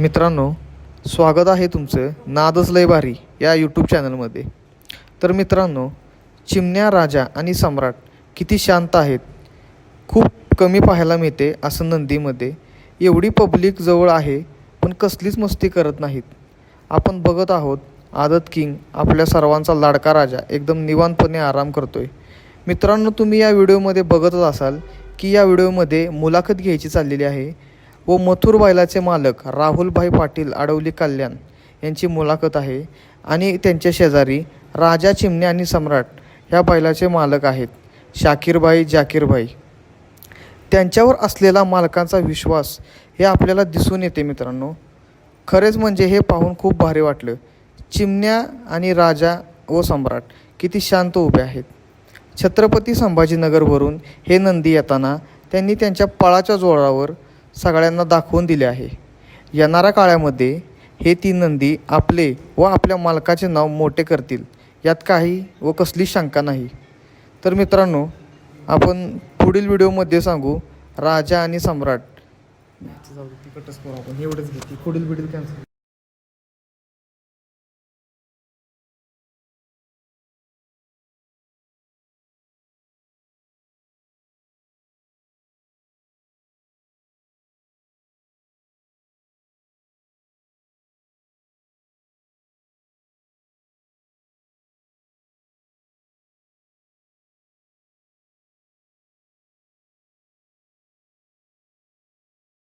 मित्रांनो स्वागत आहे तुमचं नादच लय भारी या यूट्यूब चॅनलमध्ये तर मित्रांनो चिमण्या राजा आणि सम्राट किती शांत आहेत खूप कमी पाहायला मिळते असं नंदीमध्ये. एवढी पब्लिक जवळ आहे पण कसलीच मस्ती करत नाहीत. आपण बघत आहोत आदत किंग आपल्या सर्वांचा लाडका राजा एकदम निवांतपणे आराम करतोय. मित्रांनो तुम्ही या व्हिडिओमध्ये बघतच असाल की या व्हिडिओमध्ये मुलाखत घ्यायची चाललेली आहे. व मथुर बैलाचे मालक राहुलभाई पाटील आडवली कल्याण यांची मुलाखत आहे आणि त्यांच्या शेजारी राजा चिमणे आणि सम्राट ह्या बैलाचे मालक आहेत शाकीरभाई जाकीरभाई त्यांच्यावर असलेला मालकांचा विश्वास हे आपल्याला दिसून येते मित्रांनो. खरेच म्हणजे हे पाहून खूप भारी वाटलं. चिमण्या आणि राजा व सम्राट किती शांत उभे आहेत. छत्रपती संभाजीनगरवरून हे नंदी येताना त्यांनी त्यांच्या पळाच्या जोरावर सगळ्यांना दाखवून दिले आहे. येणाऱ्या काळामध्ये हे तीन नंदी आपले व आपल्या मालकाचे नाव मोठे करतील यात काही व कसली शंका नाही. तर मित्रांनो आपण पुढील व्हिडिओमध्ये सांगू राजा आणि सम्राट. तिकटच करू आपण एवढंच घेते पुढील व्हिडिओ कॅन्सल